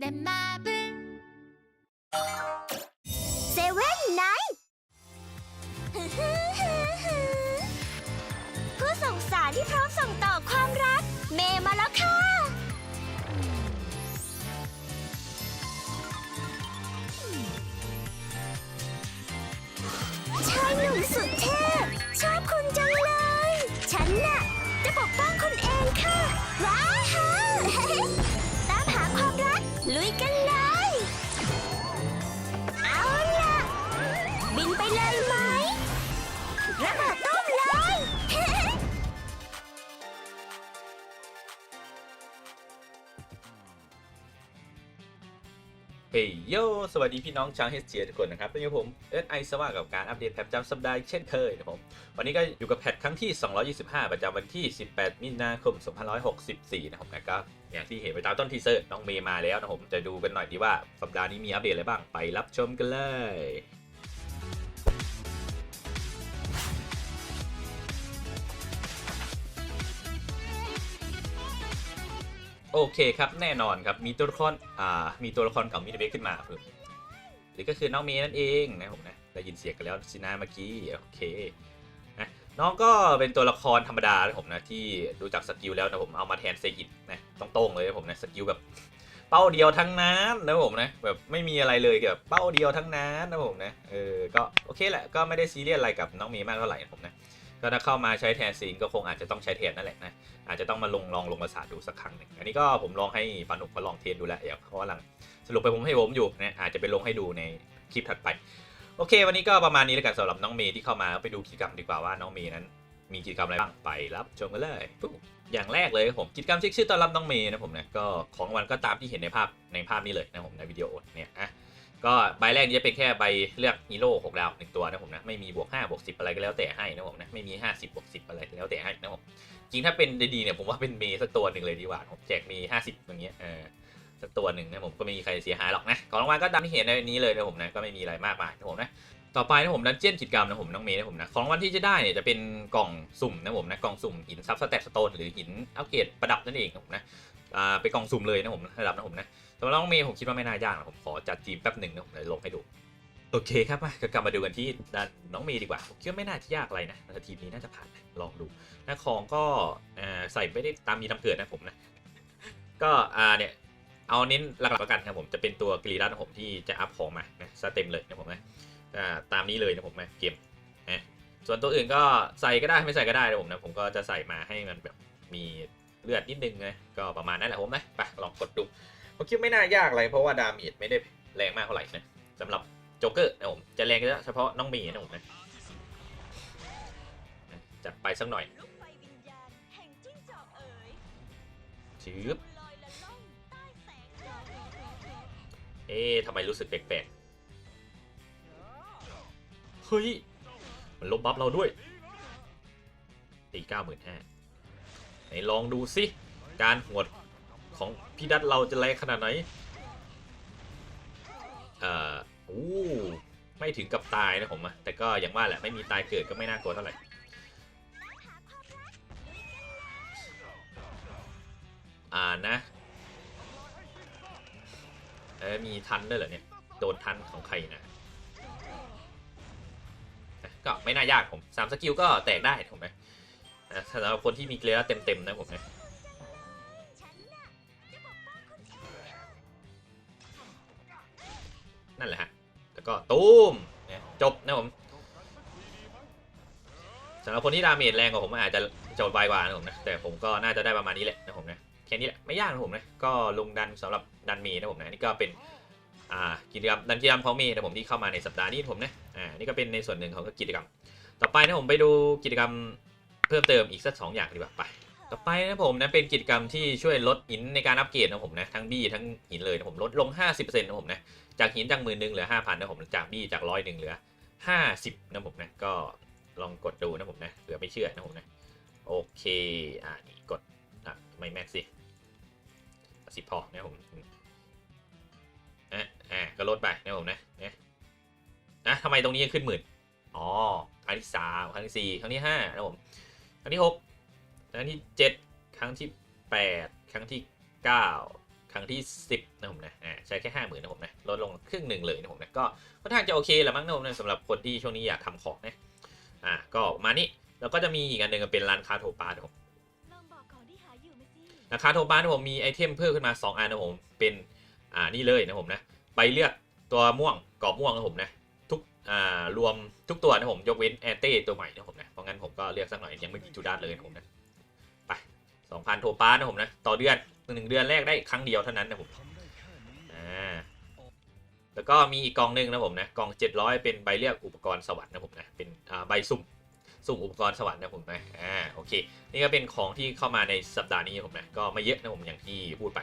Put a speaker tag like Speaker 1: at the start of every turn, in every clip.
Speaker 1: 내 맘을
Speaker 2: เซเว่นไนผู้ส่งสารที่พร้อมส่งต่อความรัก เม เฮ้ย
Speaker 3: โย สวัสดีพี่น้องชาวเฮสเจียทุกคนนะครับเป็นผมเอิร์ธไอสว่ากับการอัปเดตแพทประจำสัปดาห์เช่นเคยนะครับผมวันนี้ก็อยู่กับแพทครั้งที่ 225 ประจำวันที่ 18 มีนาคม 2564 นะครับนะก็อย่างที่เห็นไปตามต้นทีเซอร์ น้องเมย์มาแล้วนะผมจะดูกันหน่อยดีว่าสัปดาห์นี้มีอัปเดตอะไรบ้างไปรับชมกันเลย โอเคครับแน่นอนครับมีตัวละครอ่ามีตัวละครเก่ามิเดเบขึ้นมาเพิ่มหรือก็คือน้องเมย์นั่นเองนะผมนะได้ยินเสียงกันแล้วสินาเมื่อกี้โอเคนะน้องก็เป็นตัวละครธรรมดานะผมนะที่ดูจากสกิลแล้วนะผมเอามาแทนเซยิตนะต้องต้งเลยนะผมนะสกิลแบบเป้าเดียวทั้งนั้นนะผมนะแบบไม่มีอะไรเลยแบบเป้าเดียวทั้งนั้นนะผมนะเออก็โอเคแหละก็ไม่ได้ซีเรียสอะไรกับน้องเมย์มากเท่าไหร่นะผมนะ ก็ถ้าเข้ามาใช้แทนซีนก็คงอาจจะต้องใช้แทนนั่นแหละนะ อาจจะต้องมาลงลองลงภาษาดูสักครั้งหนึ่งอันนี้ก็ผมลองให้ปานุกมาลองเทสดูแล้วเดี๋ยวเขากำลังสรุปไปผมให้ผมอยู่นะอาจจะไปลงให้ดูในคลิปถัดไป โอเค วันนี้ก็ประมาณนี้แล้วกันสำหรับน้องเมย์ที่เข้ามาไปดูกิจกรรมดีกว่าว่าน้องเมย์นั้นมีกิจกรรมอะไรบ้างไปรับชมกันเลยอย่างแรกเลยผมกิจกรรมเช็คชื่อต้อนรับน้องเมย์นะผมนะก็ของวัลก็ตามที่เห็นในภาพในภาพนี้เลยนะผมในวิดีโอเนี่ยอะ ก็ใบแรกนี้จะเป็นแค่ใบเลือกฮีโร่หกดาวหนึ่งตัวนะผมนะไม่มีบวก5บวก10อะไรก็แล้วแต่ให้นะผมนะไม่มี50บวก10อะไรก็แล้วแต่ให้นะผมจริงถ้าเป็นดีๆเนี่ยผมว่าเป็นเมสักตัวหนึ่งเลยดีกว่าผมแจกมี50อย่างเงี้ยเออสักตัวหนึ่งนะผมก็ไม่มีใครเสียหายหรอกนะของรางวัลก็ตามที่เห็นในนี้เลยนะผมนะก็ไม่มีอะไรมากมายนะผมนะต่อไปนะผมดันเจียนกิจกรรมนะผมน้องเมย์นะผมนะของรางวัลที่จะได้เนี่ยจะเป็นกล่องสุ่มนะผมนะกล่องสุ่มหินซับสแตทสโตนหรือหินอัปเกรดประดับนั่นเองนะผมนะ อ่าเป็นกล่องสุ่มเลยนะผมระดับนะผมนะสำหรับน้องเมย์ผมคิดว่าไม่น่ายากนะผมขอจัดทีมแป๊บหนึ่งนะผมเดี๋ยลงให้ดูโอเคครับมาก็กลับมาดูกันที่น้องเมย์ดีกว่าผมคิดว่าไม่น่าจะยากอะไรนะทีมนี้น่าจะผ่านนะลองดูนะของก็ใส่ไม่ได้ตามมีตามเกิดนะผมนะก็เนี่ยเอาเน้นหลักๆแล้วกันครับผมจะเป็นตัวกรีรันของผมที่จะอัพของมานะสเต็มเลยนะผมนะตามนี้เลยนะผมนะเกมนะส่วนตัวอื่นก็ใส่ก็ได้ไม่ใส่ก็ได้นะผมนะผมก็จะใส่มาให้มันแบบมี เลือดนิดนึงนะก็ประมาณนั้นแหละผมนะไปลองกดดูผมคิดไม่น่ายากอะไรเพราะว่าดาเมจไม่ได้แรงมากเท่าไหร่นะสำหรับโจ๊กเกอร์นะผมจะแรงเฉพาะน้องมีนะผมนะจัดไปสักหน่อยชื้
Speaker 2: อ
Speaker 3: เอ๊ะทำไมรู้สึกแปลกๆ เฮ้ย มันลบบัฟเราด้วยตีเก้าหมื่นห้า นลองดูสิการหวดของพี่ดัตเราจะแรงขนาดไหนเอ่ออู้ไม่ถึงกับตายนะผมอะแต่ก็อย่างว่าแหละไม่มีตายเกิดก็ไม่น่ากลัวเท่าไหร่อ่านะเออมีทันด้วยเหรอเนี่ยโดนทันของใครนะก็ไม่น่ายากผมสามสกิลก็แตกได้ถูกไหม อะสำหรับคนที่มีเกลียเต็มๆนะผมนะนั่นแหละฮะ แล้วก็ตูมเนี่ยจบนะผมสำหรับคนที่ดาเมจแรงกว่าผมอาจจะจบไวกว่านะผมนะ แต่ผมก็น่าจะได้ประมาณนี้แหละนะผมนะ แค่นี้แหละ ไม่ยากนะผมนะ ก็ลงดันสำหรับดันเมนะผมนะ นี่ก็เป็นอ่ากิจกรรมดันกิจกรรมของเมนะผมที่เข้ามาในสัปดาห์นี้ผมนะ อ่า นี่ก็เป็นในส่วนหนึ่งของกิจกรรม ต่อไปนะผมไปดูกิจกรรม เพิ่มเติมอีกสักสองอย่างดีกว่าไป ต่อไปนะผมนะเป็นกิจกรรมที่ช่วยลดหินในการอัปเกรดนะผมนะทั้งบี้ทั้งหินเลยนะผมลดลง 50%นะผมนะจากหินจากหมื่นหนึ่งเหลือ5,000นะผมจากบี้จากร้อยหนึ่งเหลือ 50นะผมนะก็ลองกดดูนะผมนะเผื่อไม่เชื่อนะผมนะโอเคอ่านี่กดอะไม่แม็กสิสิพอนะผมอะอะก็ลดไปนะผมนะนะนะทำไมตรงนี้ยังขึ้นหมื่นอ๋อครั้งที่สามครั้งที่สี่ครั้งที่ห้านะผม รั้งที่หกครั้งที่เจ็ดครั้งที่แปดครั้งที่เก้าครั้งที่ 10 นะผมนะอ่าใช้แค่ห้าหมื่นนะผมนะลดลงครึ่งหนึ่งเลยนะผมนะก็ค่อนข้างจะโอเคแหละมั้งนะผมนะสำหรับคนที่ช่วงนี้อยากทำของนะอ่าก็มานี้แล้วก็จะมีอีกอันหนึ่งเป็นร้านคาโทปานะผม
Speaker 2: ลองบอกของที่หา
Speaker 3: ราคาโทปานะผมมีไอเทมเพิ่มขึ้นมา 2 อันนะผมเป็นอ่านี่เลยนะผมนะใบเลือกตัวม่วงกรอบม่วงนะผมนะ รวมทุกตัวนะผมยกเว้นแอเต้ตัวใหม่นะผมนะเพราะงั้นผมก็เลือกสักหน่อยยังไม่มีจูดานเลยนะผมนะไป2,000โทปานะผมนะต่อเดือนหนึ่งเดือนแรกได้ครั้งเดียวเท่านั้นนะผมอ่าแล้วก็มีอีกกองหนึ่งนะผมนะกอง 700 เป็นใบเลือกอุปกรณ์สวรรค์นะผมนะเป็นใบสุ่มสุ่มอุปกรณ์สวรรค์นะผมนะอ่าโอเค นี่ก็เป็นของที่เข้ามาในสัปดาห์นี้ผมนะก็ไม่เยอะนะผมอย่างที่พูดไป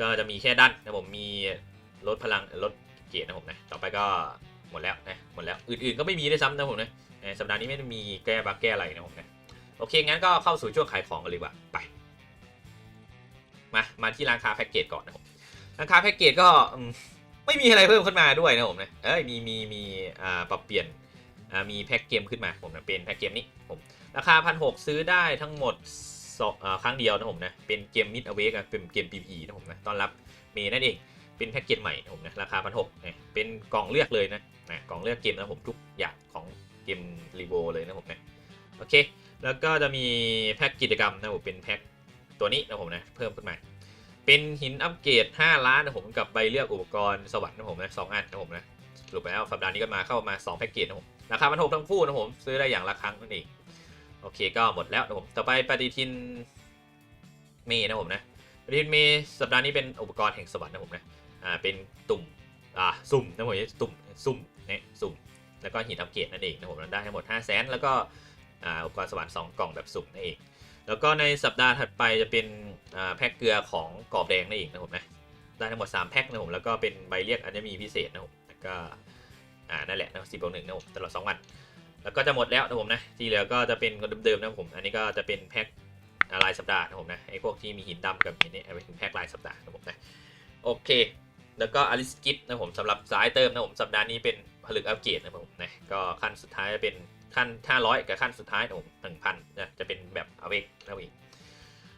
Speaker 3: ก็จะมีแค่ด้านนะผมมีลดพลังลดเกียรตินะผมนะต่อไปก็ หมดแล้วนะหมดแล้วอื่นๆก็ไม่มีด้วยซ้ำนะผมนะในสัปดาห์นี้ไม่ได้มีแก้บักแก้อะไรนะผมนะโอเคงั้นก็เข้าสู่ช่วงขายของกันเลยว่าไปมามาที่ราคาแพ็กเกจก่อนนะผมราคาแพ็กเกจก็ไม่มีอะไรเพิ่มขึ้นมาด้วยนะผมนะเอ้ยมีมีมีอ่าปรับเปลี่ยนอ่ามีแพ็กเกมขึ้นมาผมนะเป็นแพ็กเกมนี้ผมราคาพันหกซื้อได้ทั้งหมดสองอ่อครั้งเดียวนะผมนะเป็นเกมมิดอเวกเป็นเกม PVE นะผมนะต้อนรับเมย์นั่นเอง เป็นแพ็กเกจใหม่ผมนะราคาพันหกเป็นกล่องเลือกเลยนะนะกล่องเลือกเกมนะผมทุกอย่างของเกมรีโวเลยนะผมนะโอเค แล้วก็จะมีแพ็กกิจกรรมนะผมเป็นแพ็กตัวนี้นะผมนะเพิ่มขึ้นมาเป็นหินอัปเกรด5 ล้านนะผมกับใบเลือกอุปกรณ์สวรรค์นะผมนะสองอันนะผมนะสรุปแล้วสัปดาห์นี้ก็มาเข้ามา2แพ็กเกจนะผมราคาพันหกทั้งคู่นะผมซื้อได้อย่างละครั้งนั่นเองโอเคก็หมดแล้วนะผมต่อไปปฏิทินเมย์นะผมนะปฏิทินเมย์สัปดาห์นี้เป็นอุปกรณ์แห่งสวรรค์นะผมนะ อ่าเป็นตุ่มอ่าสุ่มนะผมตุ่มสุ่มเนี่ยสุ่มแล้วก็หินอัปเกรดนั่นเองนะผมได้ทั้งหมด5 0 0แสนแล้วก็อ่าอุปกรณ์สวรรค์2กล่องแบบสุ่มนั่นเอง แล้วก็ในสัปดาห์ถัดไปจะเป็นอ่าแพ็กเกลือของกรอบแดงนั่นเองนะผมนะได้ทั้งหมด 3 แพ็กนะผมแล้วก็เป็นใบเรียกอันนี้มีพิเศษนะผมแล้วก็อ่านั่นแหละนะสิบวกหนึ่งนะผมตลอด2วันแล้วก็จะหมดแล้วนะผมนะที่เหลือก็จะเป็นเดิมๆนะผม อันนี้ก็จะเป็นแพ็ครายสัปดาห์นะผมนะไอ้พวกที่มีหินดำกับหินนี่เปถึงแพ็ครายสัปดาห์นะผมนะโอเค แล้วก็อลิสกิทนะผมสำหรับสายเติมนะผมสัปดาห์นี้เป็นผลึกอัปเกรดนะผมนะก็ขั้นสุดท้ายจะเป็นขั้น 500 กับขั้นสุดท้ายนะผม1,000นะจะเป็นแบบอเวกนะผม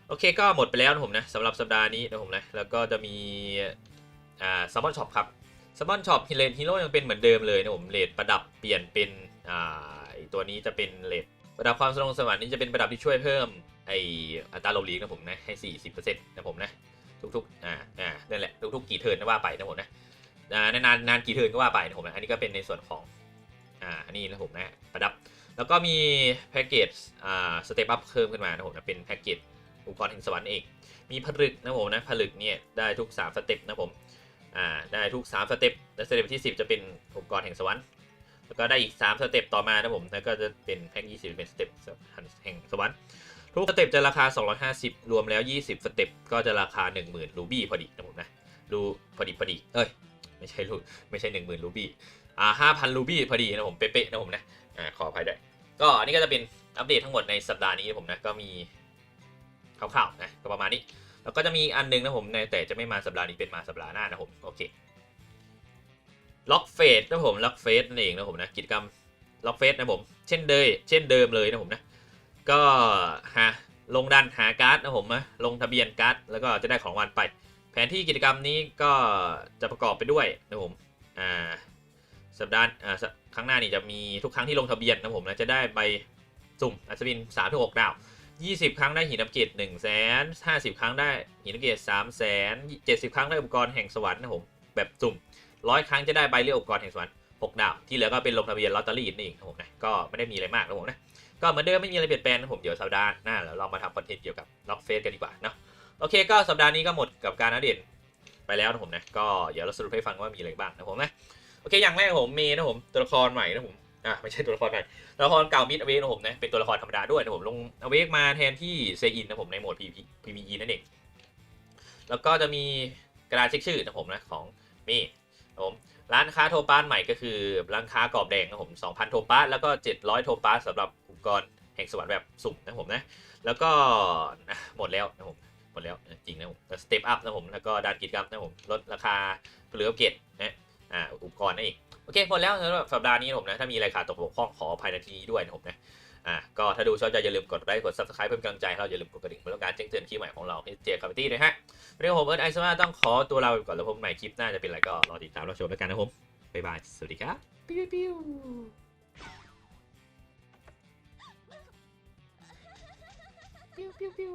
Speaker 3: โอเคก็หมดไปแล้วนะผมนะสำหรับสัปดาห์นี้นะผมนะแล้วก็จะมีอ่าซัมมอนช็อปครับสมอนช็อปฮิเลนฮีโร่ยังเป็นเหมือนเดิมเลยนะผมเลดประดับเปลี่ยนเป็นอ่าไอตัวนี้จะเป็นเลดประดับความสลงสวรรค์นี่จะเป็นประดับที่ช่วยเพิ่มไออัตราโลลีกนะผมนะให้ 40%นะผมนะทุกๆอ่า นั่นแหละทุกๆกี่เทิร์นก็ว่าไปนะผมนะอ่านานๆนานกี่เทิร์นก็ว่าไปนะผมนะอันนี้ก็เป็นในส่วนของอ่าอันนี้นะผมนะประดับ แล้วก็มีแพ็กเกจอ่าสเตปอัพเพิ่มขึ้นมานะผมนะเป็นแพ็กเกจอุปกรณ์แห่งสวรรค์เองมีผลึกนะผมนะผลึกเนี่ยได้ทุก 3 สเต็ปนะผมอ่าได้ทุก 3 สเต็ปและสเต็ปที่ 10 จะเป็นอุปกรณ์แห่งสวรรค์แล้วก็ได้อีก 3 สเต็ปต่อมานะผมแล้วก็จะเป็นแพ็ก20 เป็นสเต็ปแห่งสวรรค์ ทุกสเต็ปจะราคา 250 รวมแล้ว 20 สเต็ปก็จะราคา 10,000 รูบี้พอดีนะผมนะรูพอดีพอดี เอ้ย ไม่ใช่รูไม่ใช่ 10,000 รูบี้อ่า5,000 รูบี้พอดีนะผม เป๊ะๆนะผมนะอ่าขออภัยด้วยก็อันนี้ก็จะเป็นอัปเดตทั้งหมดในสัปดาห์นี้นะผมนะก็มีคร่าวๆนะก็ประมาณนี้ แล้วก็จะมีอันหนึงนะผมในแต่จะไม่มาสัปดาห์นี้เป็นมาสัปดาห์หน้านะผมโอเคล็อกเฟสนะผมล็อกเฟสนั่นเองนะผมนะกิจกรรมล็อกเฟสนะผมเช่นเดิมเช่นเดิมเลยนะผมนะ ก็หาลงดันหาการ์ดนะผมนะลงทะเบียนการ์ดแล้วก็จะได้ของรางวัลไป แผนที่กิจกรรมนี้ก็จะประกอบไปด้วยนะผมอ่าสัปดาห์อ่าครั้งหน้านี่จะมีทุกครั้งที่ลงทะเบียนนะผมนะจะได้ใบสุ่มอัศวิน3ถึง6ดาว 20 ครั้งได้หินอัปเกรด1 0 0 0 0 0 50 ครั้งได้หินอัปเกรด3 0 0 0 0 70 ครั้งได้อุปกรณ์แห่งสวรรค์นะผมแบบสุ่มร้อยครั้งจะได้ใบเลือกอุปกรณ์แห่งสวรรค์6ดาว ที่เหลือก็เป็นลงทะเบียนลอตเตอรี่นี่เองนะผมนะก็ไม่ได้มีอะไรมากนะผมนะ ก็เหมือนเดิมไม่มีอะไรเปลี่ยนแปลงนะผมเดี๋ยวสัปดาห์หน้าเราลองมาทำคอนเทนต์เกี่ยวกับล็อกเฟสกันดีกว่าเนาะโอเคก็สัปดาห์นี้ก็หมดกับการอัปเดตไปแล้วนะผมนะก็เดี๋ยวเราสรุปให้ฟังว่ามีอะไรบ้างนะผมนะโอเคอย่างแรกผมเมย์นะผมตัวละครใหม่นะผมอะไม่ใช่ตัวละครใหม่ตัวละครเก่ามิดอเวกนะผมนะเป็นตัวละครธรรมดาด้วยนะผมลงอเวกมาแทนที่เซอินนะผมในโหมด PVE PVE นั่นเองแล้วก็จะมีกระดาษเช็คชื่อนะผมนะของมีนะผมร้านค้าโทปาสใหม่ก็คือร้านค้ากรอบแดงนะผม2,000โทปาสแล้วก็ 700 โทปาสสำหรับ กรณ์แห่งสวรรค์แบบสุ่มนะผมนะ แล้วก็หมดแล้วนะผมหมดแล้วจริงนะผมสเต็ปอัพนะผมแล้วก็ดานกิจกรรมนะผมลดราคาหลือเกตนะอ่าอุปกรณ์นั่นเองโอเคหมดแล้วสำหรับสัปดาห์นี้ผมนะถ้ามีอะไรขาดตกบกพร่องขอภัยในที่นี้ด้วยนะผมนะอะก็ถ้าดูชอบอย่าลืมกดไลค์กด subscribe เพื่อกำลังใจให้เราอย่าลืมกดกระดิ่งเพื่อการแจ้งเตือนคลิปใหม่ของเราที่เจคอมมิตี้ด้วยฮะเรื่องผมเอิร์ธไอซ์มาต้องขอตัวลาไปก่อนแล้วพบใหม่คลิปหน้าจะเป็นอะไรก็รอติดตามรับชมแล้วกันนะผมบ๊ายบายสวัสดีครับปิ้วปิ้ว ปิ้วปิ้วปิ้ว